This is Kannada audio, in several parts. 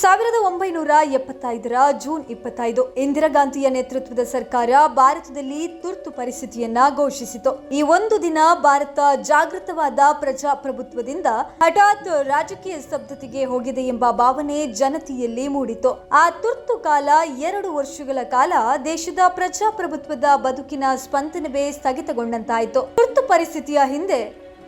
ಸಾವಿರದ ಒಂಬೈನೂರ ಎಪ್ಪತ್ತೈದರ ಜೂನ್ ಇಪ್ಪತ್ತೈದು ಇಂದಿರಾ ಗಾಂಧಿಯ ನೇತೃತ್ವದ ಸರ್ಕಾರ ಭಾರತದಲ್ಲಿ ತುರ್ತು ಪರಿಸ್ಥಿತಿಯನ್ನ ಘೋಷಿಸಿತು. ಈ ಒಂದು ದಿನ ಭಾರತ ಜಾಗೃತವಾದ ಪ್ರಜಾಪ್ರಭುತ್ವದಿಂದ ಹಠಾತ್ ರಾಜಕೀಯ ಸ್ತಬ್ಧತೆಗೆ ಹೋಗಿದೆ ಎಂಬ ಭಾವನೆ ಜನತೆಯಲ್ಲಿ ಮೂಡಿತು. ಆ ತುರ್ತು ಕಾಲ ಎರಡು ವರ್ಷಗಳ ಕಾಲ ದೇಶದ ಪ್ರಜಾಪ್ರಭುತ್ವದ ಬದುಕಿನ ಸ್ಪಂದನವೇ ಸ್ಥಗಿತಗೊಂಡಂತಾಯಿತು. ತುರ್ತು ಪರಿಸ್ಥಿತಿಯ ಹಿಂದೆ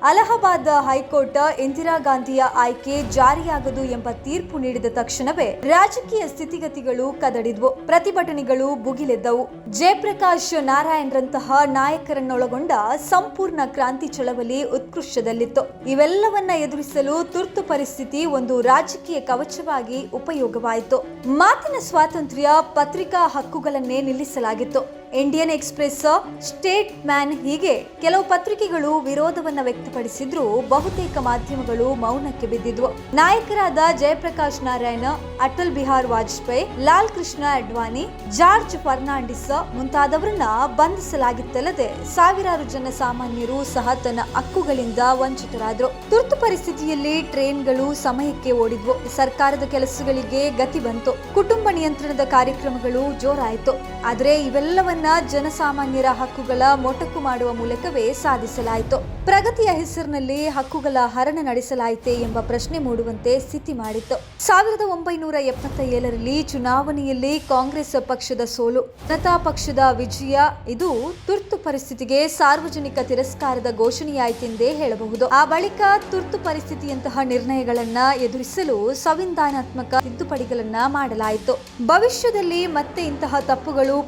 ಅಲಹಾಬಾದ್ ಹೈಕೋರ್ಟ್ ಇಂದಿರಾ ಗಾಂಧಿಯ ಆಯ್ಕೆ ಜಾರಿಯಾಗದು ಎಂಬ ತೀರ್ಪು ನೀಡಿದ ತಕ್ಷಣವೇ ರಾಜಕೀಯ ಸ್ಥಿತಿಗತಿಗಳು ಕದಡಿದ್ವು. ಪ್ರತಿಭಟನೆಗಳು ಭುಗಿಲೆದ್ದವು. ಜಯಪ್ರಕಾಶ್ ನಾರಾಯಣ್ರಂತಹ ನಾಯಕರನ್ನೊಳಗೊಂಡ ಸಂಪೂರ್ಣ ಕ್ರಾಂತಿ ಚಳವಳಿ ಉತ್ಕೃಷ್ಟದಲ್ಲಿತ್ತು. ಇವೆಲ್ಲವನ್ನ ಎದುರಿಸಲು ತುರ್ತು ಪರಿಸ್ಥಿತಿ ಒಂದು ರಾಜಕೀಯ ಕವಚವಾಗಿ ಉಪಯೋಗವಾಯಿತು. ಮಾತಿನ ಸ್ವಾತಂತ್ರ್ಯ ಪತ್ರಿಕಾ ಹಕ್ಕುಗಳನ್ನೇ ನಿಲ್ಲಿಸಲಾಗಿತ್ತು. ಇಂಡಿಯನ್ ಎಕ್ಸ್ಪ್ರೆಸ್ ಸ್ಟೇಟ್ ಮ್ಯಾನ್ ಹೀಗೆ ಕೆಲವು ಪತ್ರಿಕೆಗಳು ವಿರೋಧವನ್ನ ವ್ಯಕ್ತಪಡಿಸಿದ್ರು. ಬಹುತೇಕ ಮಾಧ್ಯಮಗಳು ಮೌನಕ್ಕೆ ಬಿದ್ದಿದ್ವು. ನಾಯಕರಾದ ಜಯಪ್ರಕಾಶ್ ನಾರಾಯಣ, ಅಟಲ್ ಬಿಹಾರ್ ವಾಜಪೇಯಿ, ಲಾಲ್ ಕೃಷ್ಣ ಅಡ್ವಾಣಿ, ಜಾರ್ಜ್ ಫರ್ನಾಂಡಿಸ್ ಮುಂತಾದವರನ್ನ ಬಂಧಿಸಲಾಗಿತ್ತಲ್ಲದೆ ಸಾವಿರಾರು ಜನ ಸಾಮಾನ್ಯರು ಸಹ ತನ್ನ ಹಕ್ಕುಗಳಿಂದ ವಂಚಿತರಾದ್ರು. ತುರ್ತು ಪರಿಸ್ಥಿತಿಯಲ್ಲಿ ಟ್ರೈನ್ಗಳು ಸಮಯಕ್ಕೆ ಓಡಿದ್ವು. ಸರ್ಕಾರದ ಕೆಲಸಗಳಿಗೆ ಗತಿ ಬಂತು. ಕುಟುಂಬ ನಿಯಂತ್ರಣದ ಕಾರ್ಯಕ್ರಮಗಳು ಜೋರಾಯಿತು. ಆದರೆ ಇವೆಲ್ಲವನ್ನ ಜನಸಾಮಾನ್ಯರ ಹಕ್ಕುಗಳ ಮೊಟಕು ಮಾಡುವ ಮೂಲಕವೇ ಸಾಧಿಸಲಾಯಿತು. ಪ್ರಗತಿಯ ಹೆಸರಿನಲ್ಲಿ ಹಕ್ಕುಗಳ ಹರಣ ನಡೆಸಲಾಯಿತೆ ಎಂಬ ಪ್ರಶ್ನೆ ಮೂಡುವಂತೆ ಸ್ಥಿತಿ ಮಾಡಿತ್ತು. ಸಾವಿರದ ಒಂಬೈನೂರ ಎಪ್ಪತ್ತ ಏಳರಲ್ಲಿ ಚುನಾವಣೆಯಲ್ಲಿ ಕಾಂಗ್ರೆಸ್ ಪಕ್ಷದ ಸೋಲು. ಜನತಾ ಪಕ್ಷದ ವಿಜಯ, ಇದು ತುರ್ತು ಪರಿಸ್ಥಿತಿಗೆ ಸಾರ್ವಜನಿಕ ತಿರಸ್ಕಾರದ ಘೋಷಣೆಯಾಯಿತೆಂದೇ ಹೇಳಬಹುದು. ಆ ಬಳಿಕ ತುರ್ತು ಪರಿಸ್ಥಿತಿಯಂತಹ ನಿರ್ಣಯಗಳನ್ನ ಎದುರಿಸಲು ಸಂವಿಧಾನಾತ್ಮಕ ತಿದ್ದುಪಡಿಗಳನ್ನ ಮಾಡಲಾಯಿತು. ಭವಿಷ್ಯದಲ್ಲಿ ಮತ್ತೆ ಇಂತಹ ತಪ್ಪುಗಳು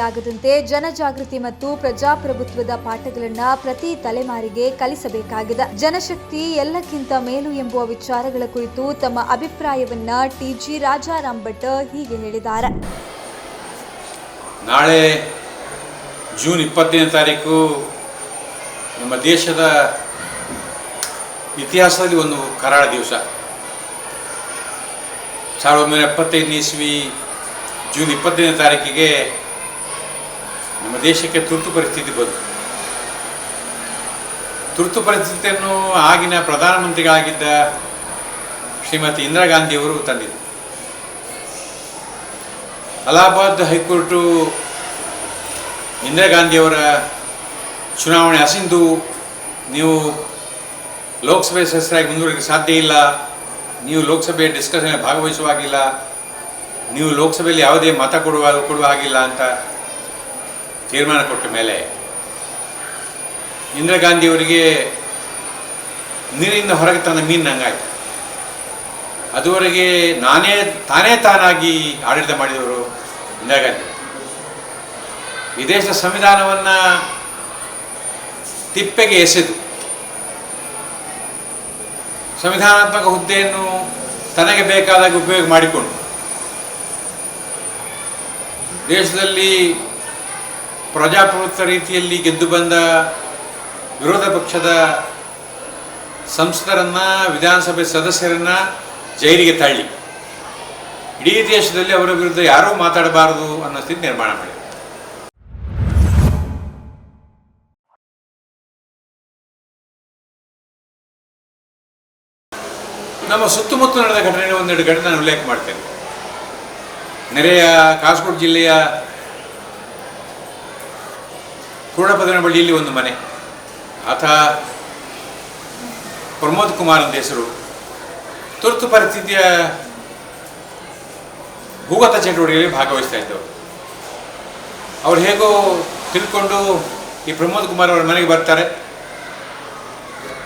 ಪುನರಾವೃತ್ತಿಯಾಗದಂತೆ ಜನಜಾಗೃತಿ ಮತ್ತು ಪ್ರಜಾಪ್ರಭುತ್ವದ ಪಾಠಗಳನ್ನ ಪ್ರತಿ ತಲೆಮಾರಿಗೆ ಕಲಿಸಬೇಕಾಗಿದೆ. ಜನಶಕ್ತಿ ಎಲ್ಲಕ್ಕಿಂತ ಮೇಲು ಎಂಬುವ ವಿಚಾರಗಳ ಕುರಿತು ತಮ್ಮ ಅಭಿಪ್ರಾಯವನ್ನ ಟಿಜಿ ರಾಜಾರಾಮ್ ಭಟ್ ಹೀಗೆ ಹೇಳಿದ್ದಾರೆ. ನಾಳೆ ಜೂನ್ ಇಪ್ಪತ್ತನೇ ತಾರೀಕು ನಮ್ಮ ದೇಶದ ಇತಿಹಾಸದಲ್ಲಿ ಒಂದು ಕರಾಳ ದಿವಸ. ಸಾವಿರದ ಒಂಬೈನೂರ ಎಪ್ಪತ್ತೈದನೇ ಇಸ್ವಿ ಜೂನ್ ಇಪ್ಪತ್ತನೇ ತಾರೀಕಿಗೆ ನಮ್ಮ ದೇಶಕ್ಕೆ ತುರ್ತು ಪರಿಸ್ಥಿತಿ ಬಂತು. ತುರ್ತು ಪರಿಸ್ಥಿತಿಯನ್ನು ಆಗಿನ ಪ್ರಧಾನಮಂತ್ರಿಗಳಾಗಿದ್ದ ಶ್ರೀಮತಿ ಇಂದಿರಾ ಗಾಂಧಿಯವರು ತಂದಿದ್ದರು ಅಲಹಾಬಾದ್ ಹೈಕೋರ್ಟು ಇಂದಿರಾ ಗಾಂಧಿಯವರ ಚುನಾವಣೆ ಅಸಿಂಧು, ನೀವು ಲೋಕಸಭೆ ಸದಸ್ಯರಾಗಿ ಮುಂದುವರಿಕೆ ಸಾಧ್ಯ ಇಲ್ಲ, ನೀವು ಲೋಕಸಭೆ ಡಿಸ್ಕಷನ್ ಭಾಗವಹಿಸುವಾಗಿಲ್ಲ, ನೀವು ಲೋಕಸಭೆಯಲ್ಲಿ ಯಾವುದೇ ಮತ ಕೊಡುವ ಕೊಡುವ ಹಾಗಿಲ್ಲ ಅಂತ ತೀರ್ಮಾನ ಕೊಟ್ಟ ಮೇಲೆ ಇಂದಿರಾ ಗಾಂಧಿಯವರಿಗೆ ನೀರಿನಿಂದ ಹೊರಗೆ ತಂದ ಮೀನು ನಂಗಾಯ್ತು. ಅದುವರೆಗೆ ನಾನೇ, ತಾನೇ ತಾನಾಗಿ ಆಡಳಿತ ಮಾಡಿದವರು ಇಂದಿರಾ ಗಾಂಧಿ. ಈ ದೇಶದ ಸಂವಿಧಾನವನ್ನು ತಿಪ್ಪೆಗೆ ಎಸೆದು, ಸಂವಿಧಾನಾತ್ಮಕ ಹುದ್ದೆಯನ್ನು ತನಗೆ ಬೇಕಾದಾಗ ಉಪಯೋಗ ಮಾಡಿಕೊಂಡು, ದೇಶದಲ್ಲಿ ಪ್ರಜಾಪ್ರಭುತ್ವ ರೀತಿಯಲ್ಲಿ ಗೆದ್ದು ಬಂದ ವಿರೋಧ ಪಕ್ಷದ ಸಂಸದರನ್ನ, ವಿಧಾನಸಭೆ ಸದಸ್ಯರನ್ನ ಜೈಲಿಗೆ ತಳ್ಳಿ. ಇಡೀ ದೇಶದಲ್ಲಿ ಅವರ ವಿರುದ್ಧ ಯಾರೂ ಮಾತಾಡಬಾರದು ಅನ್ನೋ ಸ್ಥಿತಿ ನಿರ್ಮಾಣ ಮಾಡಿದೆ. ನಮ್ಮ ಸುತ್ತಮುತ್ತ ನಡೆದ ಘಟನೆ ಒಂದೆರಡು ಘಟನೆ ನಾನು ಉಲ್ಲೇಖ ಮಾಡ್ತೇನೆ. ನೆರೆಯ ಕಾಸರಗೋಡು ಜಿಲ್ಲೆಯ ಪೂರ್ಣಪದನ ಬಳಿಯಲ್ಲಿ ಒಂದು ಮನೆ. ಆತ ಪ್ರಮೋದ್ ಕುಮಾರ್ ಅಂತ ಹೆಸರು. ತುರ್ತು ಪರಿಸ್ಥಿತಿಯ ಭೂಗತ ಚಟುವಟಿಕೆಯಲ್ಲಿ ಭಾಗವಹಿಸ್ತಾ ಇದ್ದವು ಅವ್ರು ಹೇಗೋ ತಿಳ್ಕೊಂಡು ಈ ಪ್ರಮೋದ್ ಕುಮಾರ್ ಅವರ ಮನೆಗೆ ಬರ್ತಾರೆ.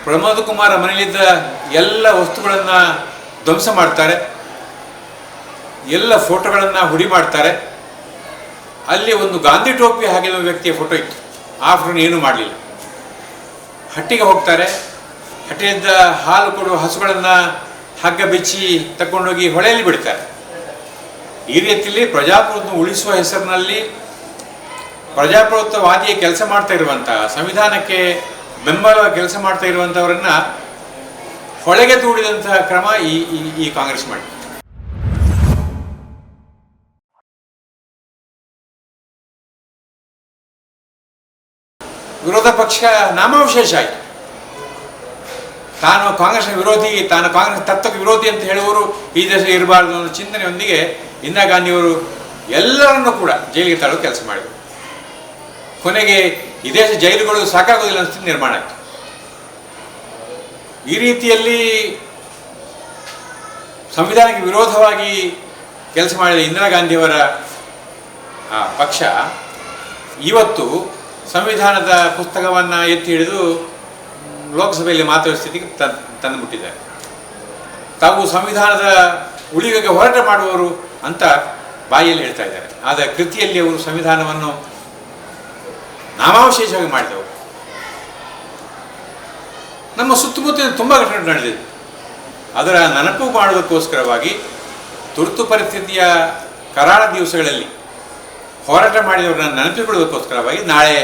ಪ್ರಮೋದ್ ಕುಮಾರ್ ಮನೆಯಲ್ಲಿದ್ದ ಎಲ್ಲ ವಸ್ತುಗಳನ್ನು ಧ್ವಂಸ ಮಾಡ್ತಾರೆ. ಎಲ್ಲ ಫೋಟೋಗಳನ್ನು ಹುಡಿ ಮಾಡ್ತಾರೆ. ಅಲ್ಲಿ ಒಂದು ಗಾಂಧಿ ಟೋಪಿ ಹಾಕಿದ ವ್ಯಕ್ತಿಯ ಫೋಟೋ ಇತ್ತು. ಆ ಫೋಟೋನ ಏನೂ ಮಾಡಲಿಲ್ಲ. ಹಟ್ಟಿಗೆ ಹೋಗ್ತಾರೆ. ಹಟ್ಟಿಯಿಂದ ಹಾಲು ಕೊಡುವ ಹಸುಗಳನ್ನು ಹಗ್ಗ ಬಿಚ್ಚಿ ತಗೊಂಡೋಗಿ ಹೊಳೆಯಲ್ಲಿ ಬಿಡ್ತಾರೆ. ಈ ರೀತಿಯಲ್ಲಿ ಪ್ರಜಾಪ್ರಭುತ್ವ ಉಳಿಸುವ ಹೆಸರಿನಲ್ಲಿ ಪ್ರಜಾಪ್ರಭುತ್ವವಾದಿಯ ಕೆಲಸ ಮಾಡ್ತಾ ಇರುವಂಥ ಸಂವಿಧಾನಕ್ಕೆ ಬೆಂಬಲ ಕೆಲಸ ಮಾಡ್ತಾ ಇರುವಂಥವರನ್ನು ಹೊಳೆಗೆ ದೂಡಿದಂತಹ ಕ್ರಮ ಈ- ಈ ಕಾಂಗ್ರೆಸ್ ಮಾಡಿ ವಿರೋಧ ಪಕ್ಷ ನಾಮಾವಶೇಷ ಆಯಿತು. ತಾನು ಕಾಂಗ್ರೆಸ್ನ ವಿರೋಧಿ, ತಾನು ಕಾಂಗ್ರೆಸ್ ತತ್ವಕ್ಕೆ ವಿರೋಧಿ ಅಂತ ಹೇಳುವವರು ಈ ದೇಶ ಇರಬಾರ್ದು ಅನ್ನೋ ಚಿಂತನೆಯೊಂದಿಗೆ ಇಂದಿರಾ ಗಾಂಧಿಯವರು ಎಲ್ಲರನ್ನೂ ಕೂಡ ಜೈಲಿಗೆ ತಳ್ಳುವ ಕೆಲಸ ಮಾಡಿದರು. ಕೊನೆಗೆ ಈ ದೇಶ ಜೈಲುಗಳು ಸಾಕಾಗೋದಿಲ್ಲ ಅನ್ನೋ ಸ್ಥಿತಿ ನಿರ್ಮಾಣ ಆಯಿತು. ಈ ರೀತಿಯಲ್ಲಿ ಸಂವಿಧಾನಕ್ಕೆ ವಿರೋಧವಾಗಿ ಕೆಲಸ ಮಾಡಿದ ಇಂದಿರಾ ಗಾಂಧಿಯವರ ಪಕ್ಷ ಇವತ್ತು ಸಂವಿಧಾನದ ಪುಸ್ತಕವನ್ನು ಎತ್ತಿ ಹಿಡಿದು ಲೋಕಸಭೆಯಲ್ಲಿ ಮಾತಾಡುವ ಸ್ಥಿತಿಗೆ ತಂದುಬಿಟ್ಟಿದ್ದಾರೆ ತಾವು ಸಂವಿಧಾನದ ಉಳಿವಿಗೆ ಹೋರಾಟ ಮಾಡುವವರು ಅಂತ ಬಾಯಿಯಲ್ಲಿ ಹೇಳ್ತಾ ಇದ್ದಾರೆ. ಆದರೆ ಕೃತಿಯಲ್ಲಿ ಅವರು ಸಂವಿಧಾನವನ್ನು ನಾಮಾವಶೇಷವಾಗಿ ಮಾಡಿದವರು ನಮ್ಮ ಸುತ್ತಮುತ್ತಲಿನ ತುಂಬ ಘಟನೆ ನಡೆದಿದೆ. ಅದರ ನೆನಪು ಮಾಡೋದಕ್ಕೋಸ್ಕರವಾಗಿ ತುರ್ತು ಪರಿಸ್ಥಿತಿಯ ಕರಾಳ ದಿವಸಗಳಲ್ಲಿ ಹೋರಾಟ ಮಾಡಿದವರನ್ನ ನೆನಪಿಕೊಳ್ಳೋದಕ್ಕೋಸ್ಕರವಾಗಿ ನಾಳೆ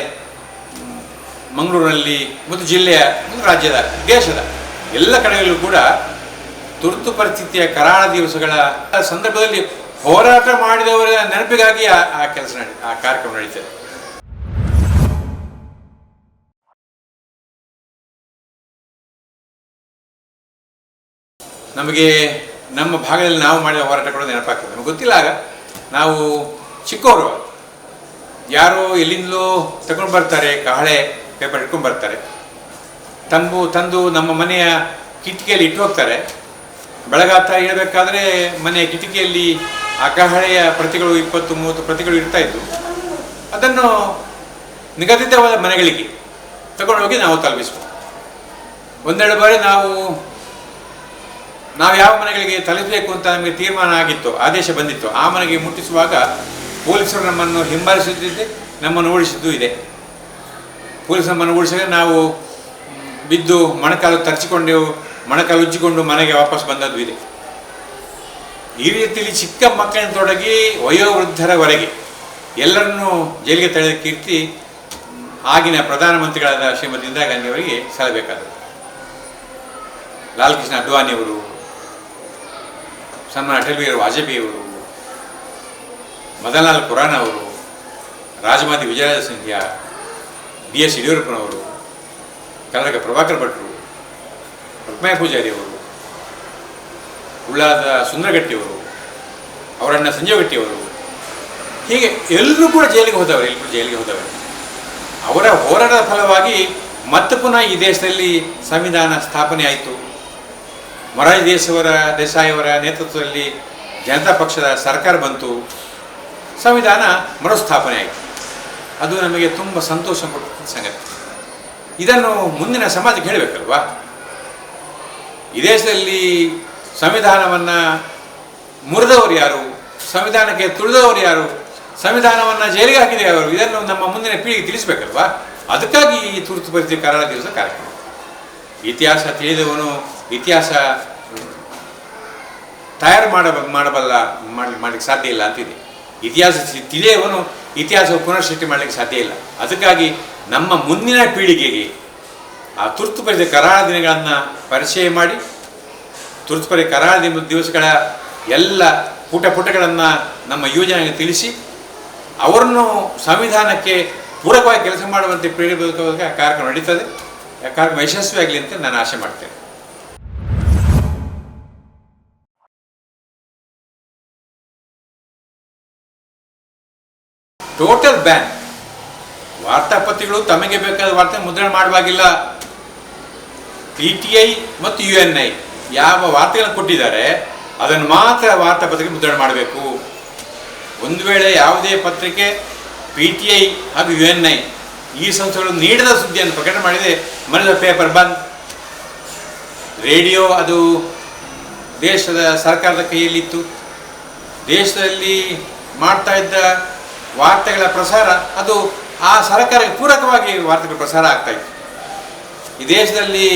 ಮಂಗಳೂರಿನಲ್ಲಿ ಮತ್ತು ಜಿಲ್ಲೆಯ ಮತ್ತು ರಾಜ್ಯದ, ದೇಶದ ಎಲ್ಲ ಕಡೆಗಳಲ್ಲೂ ಕೂಡ ತುರ್ತು ಪರಿಸ್ಥಿತಿಯ ಕರಾಳ ದಿವಸಗಳ ಸಂದರ್ಭದಲ್ಲಿ ಹೋರಾಟ ಮಾಡಿದವರ ನೆನಪಿಗಾಗಿ ಆ ಕೆಲಸ ನಡೀ, ಆ ಕಾರ್ಯಕ್ರಮ ನಡೀತದೆ ನಮಗೆ ನಮ್ಮ ಭಾಗದಲ್ಲಿ ನಾವು ಮಾಡಿದ ಹೋರಾಟಗಳು ನೆನಪಾಗ್ತದೆ ನಮಗೆ ಗೊತ್ತಿಲ್ಲ ಆಗ ನಾವು ಚಿಕ್ಕವರು. ಯಾರೋ ಎಲ್ಲಿಂದಲೋ ತಗೊಂಡು ಬರ್ತಾರೆ, ಕಹಳೆ ಪೇಪರ್ ಇಟ್ಕೊಂಡು ಬರ್ತಾರೆ. ತಂಬು ತಂದು ನಮ್ಮ ಮನೆಯ ಕಿಟಕಿಯಲ್ಲಿ ಇಟ್ಟು ಹೋಗ್ತಾರೆ. ಬೆಳಗಾತ ಹೇಳಬೇಕಾದ್ರೆ ಮನೆಯ ಕಿಟಕಿಯಲ್ಲಿ ಆ ಕಹಳೆಯ ಪ್ರತಿಗಳು ಇಪ್ಪತ್ತು, ಮೂವತ್ತು ಪ್ರತಿಗಳು ಇರ್ತಾ ಇದ್ವು. ಅದನ್ನು ನಿಗದಿತವಾದ ಮನೆಗಳಿಗೆ ತಗೊಂಡು ಹೋಗಿ ನಾವು ತಲುಪಿಸ್ಬೋದು. ಒಂದೆರಡು ಬಾರಿ ನಾವು ನಾವು ಯಾವ ಮನೆಗಳಿಗೆ ತಲುಪಬೇಕು ಅಂತ ನಮಗೆ ತೀರ್ಮಾನ ಆಗಿತ್ತು, ಆದೇಶ ಬಂದಿತ್ತು. ಆ ಮನೆಗೆ ಮುಟ್ಟಿಸುವಾಗ ಪೊಲೀಸರು ನಮ್ಮನ್ನು ಹಿಂಬಾಲಿಸುತ್ತಿದ್ದೆ ನಮ್ಮನ್ನು ಓಡಿಸಿದ್ದು ಇದೆ. ಪೊಲೀಸ್ ನಮ್ಮನ್ನು ಓಡಿಸಿದ್ರೆ ನಾವು ಬಿದ್ದು ಮೊಣಕಾಲು ತರಿಸಿಕೊಂಡೆವು ಮೊಣಕಾಲು ಉಜ್ಜಿಕೊಂಡು ಮನೆಗೆ ವಾಪಸ್ ಬಂದದ್ದು ಇದೆ. ಈ ರೀತಿಯಲ್ಲಿ ಚಿಕ್ಕ ಮಕ್ಕಳಿಂದ ತೊಡಗಿ ವಯೋವೃದ್ಧರವರೆಗೆ ಎಲ್ಲರನ್ನೂ ಜೈಲಿಗೆ ತಳೆದ ಕೀರ್ತಿ ಆಗಿನ ಪ್ರಧಾನಮಂತ್ರಿಗಳಾದ ಶ್ರೀಮತಿ ಇಂದಿರಾ ಗಾಂಧಿ ಅವರಿಗೆ ಸಲ್ಲಬೇಕಾದದ್ದು ಲಾಲ್ ಕೃಷ್ಣ ಅಡ್ವಾಣಿಯವರು ಸನ್ಮಾನ ಅಟಲ್ ಬಿಹಾರಿ ವಾಜಪೇಯಿಯವರು ಮದನ್ಲಾಲ್ ಖುರಾನ್ ಅವರು, ರಾಜಮಾತಿ ವಿಜಯರಾಜ ಸಿಂಧ್ಯಾ, ಬಿ ಎಸ್ ಯಡಿಯೂರಪ್ಪನವರು, ಕನ್ನಡಕ ಪ್ರಭಾಕರ್ ಭಟ್ರು, ರುಕ್ಮಯ ಪೂಜಾರಿ ಅವರು, ಉಳ್ಳಾದ ಸುಂದರಗಟ್ಟಿಯವರು ಅವರಣ್ಣ ಸಂಜೀವ್ ಗಟ್ಟಿಯವರು ಹೀಗೆ ಎಲ್ಲರೂ ಕೂಡ ಜೈಲಿಗೆ ಹೋದವರು, ಎಲ್ಲರೂ ಜೈಲಿಗೆ ಹೋದವರು. ಅವರ ಹೋರಾಟದ ಫಲವಾಗಿ ಮತ್ತೆ ಪುನಃ ಈ ದೇಶದಲ್ಲಿ ಸಂವಿಧಾನ ಸ್ಥಾಪನೆ ಆಯಿತು. ಮೊರಾರ್ಜಿ ದೇಶವರ, ದೇಸಾಯಿಯವರ ನೇತೃತ್ವದಲ್ಲಿ ಜನತಾ ಪಕ್ಷದ ಸರ್ಕಾರ ಬಂತು. ಸಂವಿಧಾನ ಮರುಸ್ಥಾಪನೆ ಆಯಿತು. ಅದು ನಮಗೆ ತುಂಬ ಸಂತೋಷ ಕೊಟ್ಟ ಸಂಗತಿ. ಇದನ್ನು ಮುಂದಿನ ಸಮಾಜಕ್ಕೆ ಹೇಳಬೇಕಲ್ವಾ? ಈ ದೇಶದಲ್ಲಿ ಸಂವಿಧಾನವನ್ನು ಮುರಿದವರು ಯಾರು? ಸಂವಿಧಾನಕ್ಕೆ ತುಳಿದವರು ಯಾರು? ಸಂವಿಧಾನವನ್ನು ಜೈಲಿಗೆ ಹಾಕಿದೆ ಯಾರು ಇದನ್ನು ನಮ್ಮ ಮುಂದಿನ ಪೀಳಿಗೆ ತಿಳಿಸ್ಬೇಕಲ್ವಾ? ಅದಕ್ಕಾಗಿ ಈ ತುರ್ತು ಪರಿಸ್ಥಿತಿ ಕರಾಳ ದಿವಸ ಕಾರ್ಯಕ್ರಮ. ಇತಿಹಾಸ ತಿಳಿದವನು ಇತಿಹಾಸ ತಯಾರು ಮಾಡಬ, ಮಾಡಬಲ್ಲ ಮಾಡಿ ಮಾಡ್ಲಿಕ್ಕೆ ಸಾಧ್ಯ ಇಲ್ಲ ಅಂತಿದೆ ಇತಿಹಾಸ ತಿಳಿಯವನು ಇತಿಹಾಸ ಪುನರ್ಸೃಷ್ಟಿ ಮಾಡಲಿಕ್ಕೆ ಸಾಧ್ಯ ಇಲ್ಲ. ಅದಕ್ಕಾಗಿ ನಮ್ಮ ಮುಂದಿನ ಪೀಳಿಗೆಗೆ ಆ ತುರ್ತು ಪರಿಸ್ಥಿತಿ, ಕರಾಳ ದಿನಗಳನ್ನು ಪರಿಚಯ ಮಾಡಿ, ತುರ್ತು ಪರಿ ಕರಾಳ ದಿವಸಗಳ ಎಲ್ಲ ಪುಟ ಪುಟಗಳನ್ನು ನಮ್ಮ ಯೋಜನೆಗೆ ತಿಳಿಸಿ, ಅವರನ್ನು ಸಂವಿಧಾನಕ್ಕೆ ಪೂರಕವಾಗಿ ಕೆಲಸ ಮಾಡುವಂತೆ ಪ್ರೇರೇಪಿಸುವಾಗ ಕಾರ್ಯಕ್ರಮ ನಡೀತದೆ. ಕಾರ್ಯಕ್ರಮ ಯಶಸ್ವಿಯಾಗಲಿ ಅಂತ ನಾನು ಆಶೆ ಮಾಡ್ತೇನೆ. ಟೋಟಲ್ ಬ್ಯಾನ್ ವಾರ್ತಾಪತ್ರಿಕೆಗಳು ತಮಗೆ ಬೇಕಾದ ವಾರ್ತೆ ಮುದ್ರಣ ಮಾಡುವಾಗಿಲ್ಲ. ಪಿ ಟಿ ಐ ಮತ್ತು ಯು ಎನ್ ಐ ಯಾವ ವಾರ್ತೆಗಳನ್ನು ಕೊಟ್ಟಿದ್ದಾರೆ, ಅದನ್ನು ಮಾತ್ರ ವಾರ್ತಾಪತ್ರಿಕೆ ಮುದ್ರಣ ಮಾಡಬೇಕು. ಒಂದು ವೇಳೆ ಯಾವುದೇ ಪತ್ರಿಕೆ ಪಿ ಟಿ ಐ ಹಾಗೂ ಯು ಎನ್ ಐ ಈ ಸಂಸ್ಥೆಗಳು ನೀಡಿದ ಸುದ್ದಿಯನ್ನು ಪ್ರಕಟ ಮಾಡಿದೆ ಮನೆಯ ಪೇಪರ್ ಬಂದ್. ರೇಡಿಯೋ ಅದು ದೇಶದ ಸರ್ಕಾರದ ಕೈಯಲ್ಲಿತ್ತು. ದೇಶದಲ್ಲಿ ಮಾಡ್ತಾ ಇದ್ದ ವಾರ್ತೆಗಳ ಪ್ರಸಾರ, ಅದು ಆ ಸರ್ಕಾರಕ್ಕೆ ಪೂರಕವಾಗಿ ವಾರ್ತೆಗಳ ಪ್ರಸಾರ ಆಗ್ತಾ ಇತ್ತು. ಈ ದೇಶದಲ್ಲಿ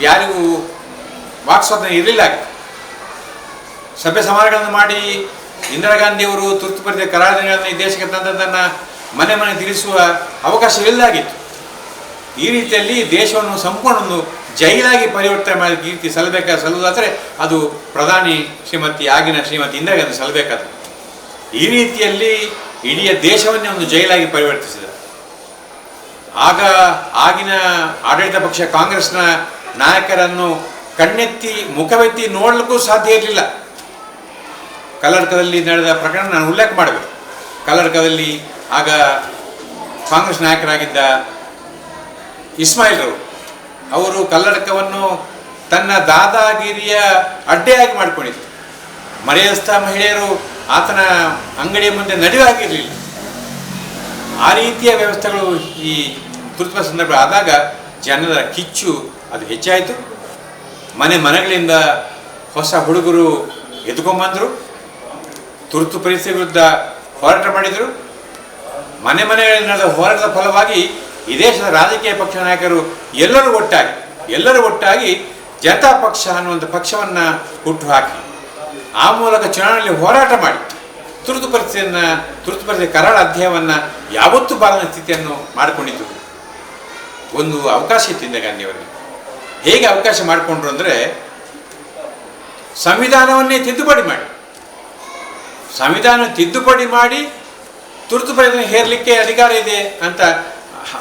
ಯಾರಿಗೂ ವಾಕ್ ಸ್ವಾತಂತ್ರ್ಯ ಇರಲಿಲ್ಲ ಸಭೆ ಸಮಾರಂಭಗಳನ್ನು ಮಾಡಿ ಇಂದಿರಾ ಗಾಂಧಿಯವರು ತುರ್ತು ಪರಿಸ್ಥಿತಿ ಕರಾಳಗಳನ್ನು ಈ ದೇಶಕ್ಕೆ ತಂದದ್ದನ್ನು ಮನೆ ಮನೆ ತಿಳಿಸುವ ಅವಕಾಶವಿಲ್ಲದಾಗಿತ್ತು ಈ ರೀತಿಯಲ್ಲಿ ದೇಶವನ್ನು ಸಂಪೂರ್ಣ ಒಂದು ಜೈಲಾಗಿ ಪರಿವರ್ತನೆ ಮಾಡಿ ಕೀರ್ತಿ ಸಲ್ಲಬೇಕಾದ ಸಲ್ಲುವುದಾದರೆ ಅದು ಪ್ರಧಾನಿ ಶ್ರೀಮತಿ ಆಗಿನ ಶ್ರೀಮತಿ ಇಂದಿರಾ ಗಾಂಧಿ ಸಲ್ಲಬೇಕಾದ ಈ ರೀತಿಯಲ್ಲಿ ಇಡೀ ದೇಶವನ್ನೇ ಒಂದು ಜೈಲಾಗಿ ಪರಿವರ್ತಿಸಿದ ಆಗ ಆಗಿನ ಆಡಳಿತ ಪಕ್ಷ ಕಾಂಗ್ರೆಸ್ನ ನಾಯಕರನ್ನು ಕಣ್ಣೆತ್ತಿ, ಮುಖವೆತ್ತಿ ನೋಡಲಿಕ್ಕೂ ಸಾಧ್ಯ ಇರಲಿಲ್ಲ. ಕಲ್ಲಡ್ಕದಲ್ಲಿ ನಡೆದ ಪ್ರಕರಣ ನಾನು ಉಲ್ಲೇಖ ಮಾಡಬೇಕು. ಕಲ್ಲಡ್ಕದಲ್ಲಿ ಆಗ ಕಾಂಗ್ರೆಸ್ ನಾಯಕರಾಗಿದ್ದ ಇಸ್ಮಾಯಿಲ್ರವರು ಅವರು ಕಲ್ಲಡಕವನ್ನು ತನ್ನ ದಾದಾಗಿರಿಯ ಅಡ್ಡೆಯಾಗಿ ಮಾಡಿಕೊಂಡಿದ್ರು ಮರೆಯಸ್ಥ ಮಹಿಳೆಯರು ಆತನ ಅಂಗಡಿಯ ಮುಂದೆ ನಡೆಯುವಾಗಿರಲಿಲ್ಲ ಆ ರೀತಿಯ ವ್ಯವಸ್ಥೆಗಳು ಈ ತುರ್ತು ಸಂದರ್ಭ ಆದಾಗ ಜನರ ಕಿಚ್ಚು ಅದು ಹೆಚ್ಚಾಯಿತು. ಮನೆ ಮನೆಗಳಿಂದ ಹೊಸ ಹುಡುಗರು ಎದ್ಕೊಂಬಂದರು. ತುರ್ತು ಪರಿಸ್ಥಿತಿ ವಿರುದ್ಧ ಹೋರಾಟ ಮಾಡಿದರು. ಮನೆ ಮನೆಗಳಲ್ಲಿ ನಡೆದ ಹೋರಾಟದ ಫಲವಾಗಿ ಈ ದೇಶದ ರಾಜಕೀಯ ಪಕ್ಷ ನಾಯಕರು ಎಲ್ಲರೂ ಒಟ್ಟಾಗಿ ಎಲ್ಲರೂ ಒಟ್ಟಾಗಿ ಜನತಾ ಪಕ್ಷ ಅನ್ನುವಂಥ ಪಕ್ಷವನ್ನು ಹುಟ್ಟುಹಾಕಿ ಆ ಮೂಲಕ ಚುನಾವಣೆಯಲ್ಲಿ ಹೋರಾಟ ಮಾಡಿ. ತುರ್ತು ಪರಿಸ್ಥಿತಿಯನ್ನು, ತುರ್ತು ಪರಿಸ್ಥಿತಿ, ಕರಾಳ ಅಧ್ಯಾಯವನ್ನು ಯಾವತ್ತೂ ಬಾರದ ಸ್ಥಿತಿಯನ್ನು ಮಾಡಿಕೊಂಡಿದ್ದು. ಒಂದು ಅವಕಾಶ ಇತ್ತು ಇಂದಿರಾ ಗಾಂಧಿಯವರಿಗೆ. ಹೇಗೆ ಅವಕಾಶ ಮಾಡಿಕೊಂಡ್ರು ಅಂದರೆ ಸಂವಿಧಾನವನ್ನೇ ತಿದ್ದುಪಡಿ ಮಾಡಿ. ಸಂವಿಧಾನ ತಿದ್ದುಪಡಿ ಮಾಡಿ ತುರ್ತು ಪರಿಸ್ಥಿತಿ ಹೇರಲಿಕ್ಕೆ ಅಧಿಕಾರ ಇದೆ ಅಂತ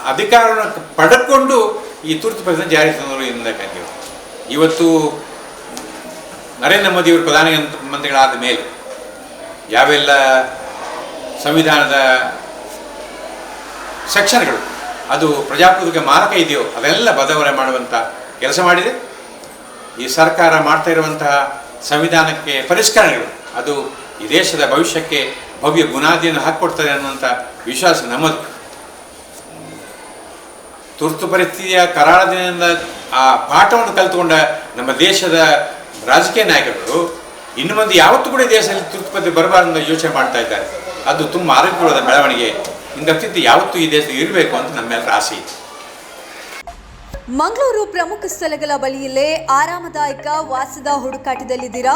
ಅಧಿಕಾರವನ್ನು ಪಡೆದುಕೊಂಡು ಈ ತುರ್ತು ಪರಿಸ್ಥಿತಿ ಜಾರಿ ತಂದರು ಇಂದಿರಾ ಗಾಂಧಿಯವರು. ಇವತ್ತು ನರೇಂದ್ರ ಮೋದಿಯವರು ಪ್ರಧಾನ ಮಂತ್ರಿಗಳಾದ ಮೇಲೆ ಯಾವೆಲ್ಲ ಸಂವಿಧಾನದ ಸೆಕ್ಷನ್ಗಳು, ಅದು ಪ್ರಜಾಪ್ರಭುತ್ವಕ್ಕೆ ಮಾರಕ ಇದೆಯೋ ಅದೆಲ್ಲ ಬದಲಾವಣೆ ಮಾಡುವಂಥ ಕೆಲಸ ಮಾಡಿದೆ. ಈ ಸರ್ಕಾರ ಮಾಡ್ತಾ ಇರುವಂತಹ ಸಂವಿಧಾನಕ್ಕೆ ಪರಿಷ್ಕರಣೆಗಳು, ಅದು ಈ ದೇಶದ ಭವಿಷ್ಯಕ್ಕೆ ಭವ್ಯ ಬುನಾದಿಯನ್ನು ಹಾಕಿಕೊಡ್ತದೆ ಅನ್ನುವಂಥ ವಿಶ್ವಾಸ ನಮ್ಮದು. ತುರ್ತು ಪರಿಸ್ಥಿತಿಯ ಕರಾಳ ದಿನದಿಂದ ಆ ಪಾಠವನ್ನು ಕಲಿತುಕೊಂಡ ನಮ್ಮ ದೇಶದ ರಾಜಕೀಯ ನಾಯಕರು ಇನ್ನು ಮುಂದೆ ಯಾವತ್ತೂ ಕೂಡ ದೇಶದಲ್ಲಿ ತುರ್ತುಪತಿ ಬರಬಾರ್ದು ಯೋಚನೆ ಮಾಡ್ತಾ ಇದ್ದಾರೆ. ಅದು ತುಂಬ ಆರೋಗ್ಯವಾದ ಬೆಳವಣಿಗೆ ಇಂಥ ಸ್ಥಿತಿ ಯಾವತ್ತೂ ಈ ದೇಶದಲ್ಲಿ ಇರಬೇಕು ಅಂತ ನಮ್ಮೆಲ್ಲರ ಆಸೆ ಇದೆ. ಮಂಗಳೂರು ಪ್ರಮುಖ ಸ್ಥಳಗಳ ಬಳಿಯಲ್ಲೇ ಆರಾಮದಾಯಕ ವಾಸದ ಹುಡುಕಾಟದಲ್ಲಿದ್ದೀರಾ?